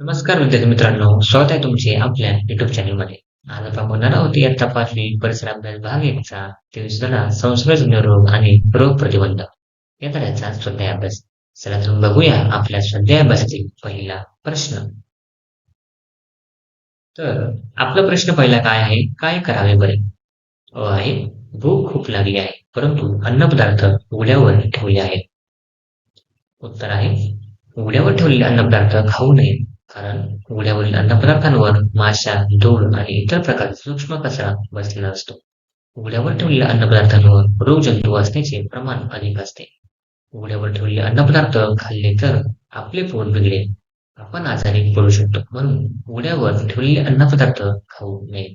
नमस्कार विद्यार्थी मित्रांनो स्वागत आहे तुमचे आपल्या युट्यूब चॅनलमध्ये. आज आपण बोलणार आहोत इयत्ता पाचवी परिसर अभ्यास भाग एकचा तेवीस धडा संसर्गजन्य रोग आणि रोग प्रतिबंध या धड्याचा स्वाध्याय अभ्यास. चला तर बघूया आपल्या स्वाध्याय अभ्यासातील पहिला प्रश्न. तर आपला प्रश्न पहिला काय आहे? काय करावे बरे? अ आहे. भूक खूप लागली आहे परंतु अन्नपदार्थ उघड्यावर ठेवले आहेत. उत्तर आहे. उघड्यावर ठेवलेले अन्नपदार्थ खाऊ नये. कारण उघड्यावरील अन्नपदार्थांवर माशा धूळ आणि इतर प्रकारचा सूक्ष्म कचरा बसलेला असतो. उघड्यावर ठेवलेल्या अन्नपदार्थांवर रोगजंतू असण्याचे प्रमाण अधिक असते. उघड्यावर ठेवलेले अन्नपदार्थ खाल्ले तर आपले पोट बिघडेल. आपण आजारी पडू शकतो म्हणून उघड्यावर ठेवलेले अन्नपदार्थ खाऊ नये.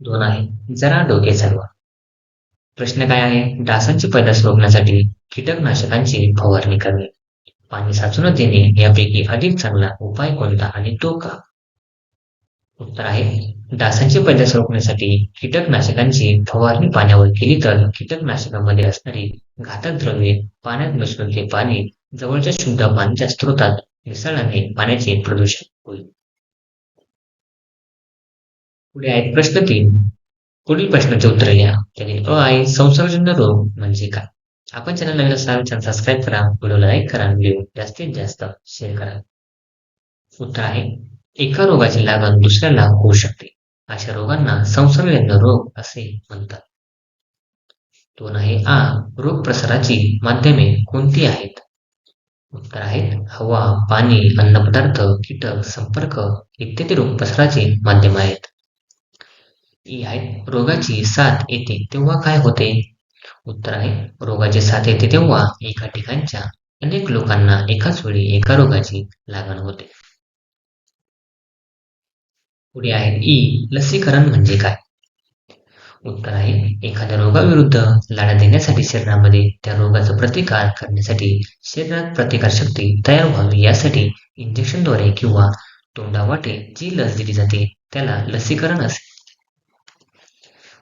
दोन आहे जरा डोके चालवा. प्रश्न काय आहे? डासांची पैदास रोखण्यासाठी कीटकनाशकांची फवारणी करणे. पाणी साचून देणे यापैकी अधिक चांगला उपाय कोणता आणि तो का? उत्तर आहे डासांची पैदास रोखण्यासाठी कीटकनाशकांची फवारणी पाण्यावर केली तर कीटकनाशकामध्ये असणारी घातक द्रव्ये पाण्यात मिसळून ते पाणी जवळच्या शुद्ध पाण्याच्या स्रोतात मिसळल्याने पाण्याचे प्रदूषण होईल. पुढे आहेत प्रश्न तीन. पुढील प्रश्नाचे उत्तर या. त्यातील अ आहे संसर्गजन्य रोग म्हणजे काय? आपण चॅनल नवीन असाल चॅनल सबस्क्राईब करा व्हिडिओला लाईक करा व्हिडिओ जास्तीत जास्त शेअर करा. उत्तर आहे? एका रोगाची लागण दुसऱ्याला होऊ शकते. अशा रोगांना संसर्गजन्य रोग असे म्हणतात. दोन आहे आ रोग प्रसाराची माध्यमे कोणती आहेत? उत्तर आहेत हवा पाणी अन्नपदार्थ कीटक संपर्क इत्यादी रोग प्रसाराची माध्यम आहेत. ई आहेत रोगाची साथ येते तेव्हा काय होते? उत्तर आहे. रोगाची साथ येते तेव्हा एका ठिकाणच्या अनेक लोकांना एकाच वेळी एका रोगाची लागण होते. पुढे आहे ई लसीकरण म्हणजे काय? उत्तर आहे. एखाद्या रोगाविरुद्ध लढा देण्यासाठी शरीरामध्ये त्या रोगाचा प्रतिकार करण्यासाठी शरीरात प्रतिकार शक्ती तयार व्हावी यासाठी इंजेक्शनद्वारे किंवा तोंडावाटे जी लस दिली जाते त्याला लसीकरण असे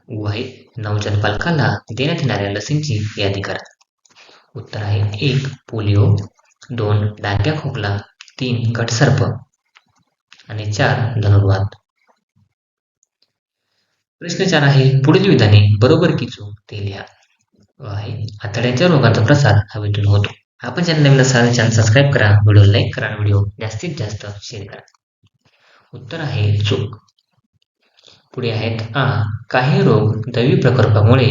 आहे नवजात बालकाला देण्यात येणाऱ्या लसींची यादी करा. उत्तर आहे एक पोलिओ. दोन डांग्या खोकला. तीन गटसर्प आणि चार धनुर्वात प्रश्न चार आहे पुढील विधाने बरोबर की चूक ते लिहा आहे आतड्याच्या रोगाचा प्रसार हवेतून होतो. आपण ज्यांना नवीन असाल चॅनल सबस्क्राईब करा व्हिडिओ लाईक करा व्हिडिओ जास्तीत जास्त शेअर करा. उत्तर आहे चूक. पुढे आहेत. आ काही रोग दैवी प्रकल्पामुळे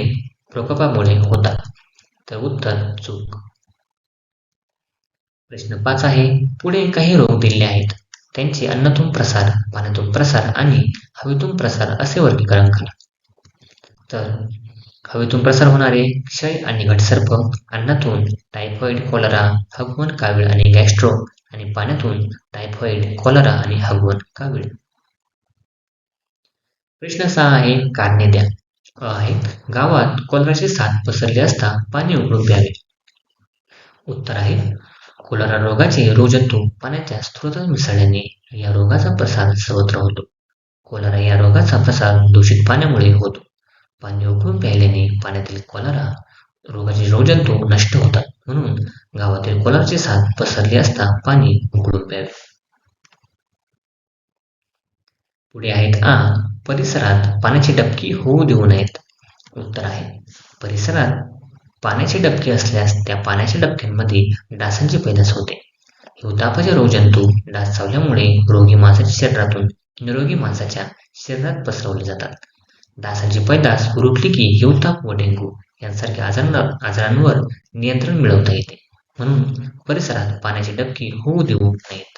प्रकोपामुळे होतात. तर उत्तर चूक. प्रश्न पाच आहे. पुढे काही रोग दिले आहेत. त्यांचे अन्नातून प्रसार पाण्यातून प्रसार आणि हवेतून प्रसार असे वर्गीकरण करा. तर हवेतून प्रसार होणारे क्षय आणि घटसर्प अन्नातून टायफॉइड कॉलरा हगवण कावीळ आणि गॅस्ट्रो आणि पाण्यातून टायफॉइड कॉलरा आणि हगवण कावीळ. प्रश्न सहा आहे कारणे द्या. आहे. गावात कोलराचे साथ पसरली असता पाणी उकळून प्यावे. उत्तर आहे. कोलरा रोगाचे रोगजंतू पाण्याच्या स्रोतात मिसळल्याने या रोगाचा प्रसार सर्वत्र होतो. कोलरा या रोगाचा प्रसार दूषित पाण्यामुळे होतो. पाणी उकळून प्यायल्याने पाण्यातील कोलरा रोगाचे रोगजंतू नष्ट होतात. म्हणून गावातील कोलराची साथ पसरली असता पाणी उकळून प्यावे. पुढे आहेत आ. परिसरात पाण्याची डबकी होऊ देऊ नयेत उत्तर आहे. परिसरात पाण्याची डबकी असल्यास त्या पाण्याच्या डबक्यांमध्ये डासांची पैदास होते. हिवतापाचे रोगजंतू डास चावल्यामुळे रोगी माणसाच्या शरीरातून निरोगी माणसाच्या शरीरात पसरवले जातात. डासांची पैदास रुटली की हिवताप व डेंगू यांसारख्या आजारांवर आजारांवर नियंत्रण मिळवता येते. म्हणून परिसरात पाण्याची डबकी होऊ देऊ नयेत.